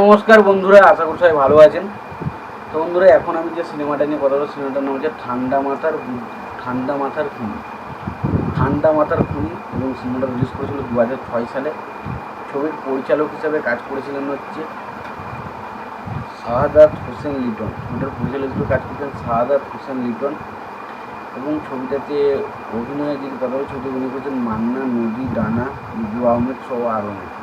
নমস্কার বন্ধুরা, আশা করি সবাই ভালো আছেন। তো বন্ধুরা, এখন আমি যে সিনেমাটা নিয়ে কথা বলব, সিনেমাটার নাম হচ্ছে ঠান্ডা মাথার ঠান্ডা মাথার খুনি ঠান্ডা মাথার খুনি এবং সিনেমাটা রিলিজ করেছিল দু হাজার ছয় সালে। ছবির পরিচালক হিসাবে কাজ করেছিলেন হচ্ছে শাহাদাত হোসেন লিটন। ছবিটার পরিচালক হিসেবে কাজ করেছেন শাহাদাত হোসেন লিটন। এবং ছবিটাতে অভিনয়ের যদি কথা বলি ছবিতে অভিনয় করেছেন মান্না, নদী ডানা বিজু আহমেদ সহ আরও অনেকে।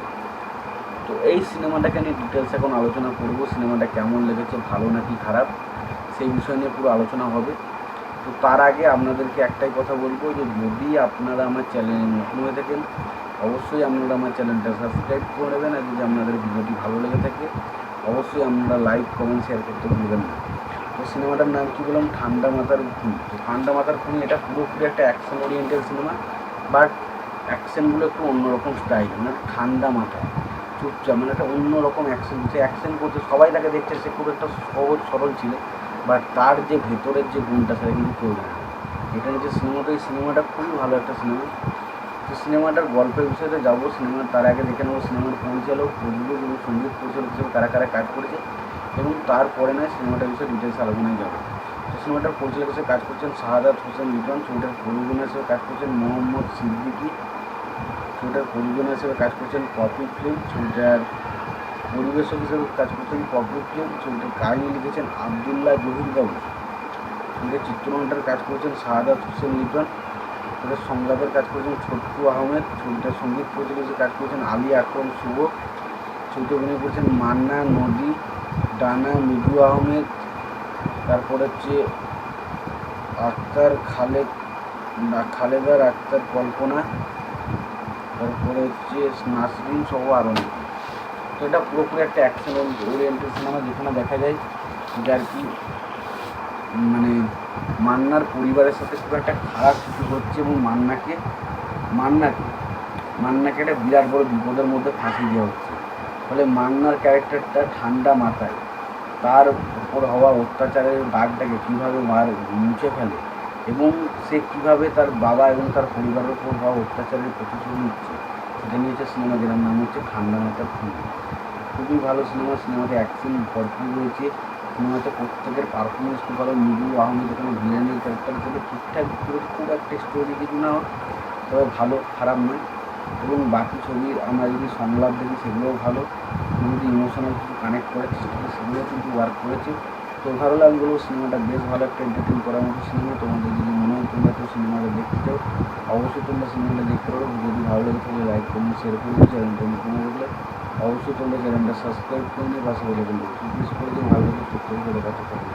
তো এই সিনেমাটাকে নিয়ে ডিটেলস এখন আলোচনা করব, সিনেমাটা কেমন লেগেছে, ভালো নাকি খারাপ, সেই বিষয় নিয়ে পুরো আলোচনা হবে। তো তার আগে আপনাদেরকে একটাই কথা বলব যে, যদি আপনারা আমার চ্যানেলে নতুন হয়ে থাকেন, অবশ্যই আপনারা আমার চ্যানেলটা সাবস্ক্রাইব করে নেবেন আর যদি আপনাদের ভিডিওটি ভালো লেগে থাকে, অবশ্যই আপনারা লাইক কমেন্ট শেয়ার করতে ভুলবেন না। তো সিনেমাটার নাম কী বললাম? ঠান্ডা মাথার খুনি তো ঠান্ডা মাথার খুনি এটা পুরোপুরি একটা অ্যাকশন ওরিয়েন্টেড সিনেমা বাট অ্যাকশনগুলো একটু অন্যরকম স্টাইল মানে ঠান্ডা মাথা। চুপচাপ মানে একটা অন্যরকম অ্যাকশন সে অ্যাকশন করতে সবাই তাকে দেখছে, সে খুব একটা সহজ সরল ছিল বাট তার যে ভেতরের যে গুণটা, সেটা কিন্তু কেউ জানে এটা যে সিনেমাটা এই সিনেমাটা খুবই ভালো একটা সিনেমা। তো সিনেমাটার গল্পের বিষয়তে যাব, সিনেমার, তার আগে দেখে নেব সিনেমার পরিচালক প্রযোজক এবং সংগীত পরিচালক হিসেবে কারা কারা কাজ করেছে, এবং তারপরে নয় সিনেমাটার বিষয়ে ডিটেলস আলোচনায় যাব। তো সিনেমাটার পরিচালক হিসেবে কাজ করছেন শাহাদাত হোসেন লিটন, ছবিটার প্রযোজনা হিসেবে কাজ করছেন মোহাম্মদ সিদ্দিকী ছবিটার প্রযোজনা হিসেবে কাজ করছেন পপি ফিল্ম ছবিটার পরিবেশক হিসেবে কাজ করছেন পপি ফিল্ম ছবিটার কাহিনী লিখেছেন আবদুল্লাহ জহির বাবু ছবিটার চিত্রনাট্যের কাজ করেছেন শাহাদাত হোসেন লিটন। ছবিটার সংলাপের কাজ করেছেন ছোট্টু আহমেদ। ছবিটার সংগীত পরিচালক কাজ করেছেন আলী আকরম শুভ। ছবিতে অভিনয় করেছেন মান্না নদী, ডানা মিজু আহমেদ। তারপর হচ্ছে আক্তার খালেদ খালেদার আক্তার কল্পনা। তারপরে হচ্ছে নাসরিন সহ আরও তো এটা পুরোপুরি একটা অ্যাকশন ওরিয়েন্টেড সিনেমা যেখানে দেখা যায় যে আর কি মানে মান্নার পরিবারের সাথে খুব একটা খারাপ কিছু হচ্ছে এবং মান্নাকে মান্নাকে মান্নাকে একটা বিরাট বড় বিপদের মধ্যে ফাঁসিয়ে দেওয়া হচ্ছে। ফলে মান্নার ক্যারেক্টারটা ঠান্ডা মাথায়। তার উপর হওয়া অত্যাচারের দাগটাকে কীভাবে মার মুছে ফেলে এবং সে কীভাবে তার বাবা এবং তার পরিবারের উপর হওয়া অত্যাচারের প্রতিশোধ নিচ্ছে। সেটা নিয়ে হচ্ছে সিনেমা যেটার নাম হচ্ছে ঠান্ডা মাথার খুনি। খুবই ভালো সিনেমা সিনেমাতে অ্যাকশন ভরপুর রয়েছে। সিনেমাতে প্রত্যেকের পারফরমেন্স খুব ভালো। মিজু আহমেদ এখানে ভিলেনের ক্যারেক্টার হিসেবে ঠিকঠাক খুব একটা স্টোরি কিছু না তবে ভালো, খারাপ নয়। এবং বাকি ছবির আমরা যদি সংলাপ দেখি, সেগুলোও ভালো। যদি ইমোশনাল কিছু কানেক্ট করি, সেগুলোও কিন্তু ওয়ার্ক করেছে। তো আমি বলব সিনেমাটা বেশ ভালো একটা এন্টারটেন করার মতো সিনেমা তোমাদের যদি মনে তোমরা তো সিনেমাটা দেখতে অবশ্যই তোমরা সিনেমাটা দেখতে পারো। যদি ভালো লাগে তাহলে লাইক করুন শেয়ার করুন চ্যানেলটা নতুন হয়ে অবশ্যই তোমরা চ্যানেলটা সাবস্ক্রাইব করে নিয়ে পাশে বলে দেবো করে দিও। ভালো লাগে সুস্থ করে দেখাতে থাকবে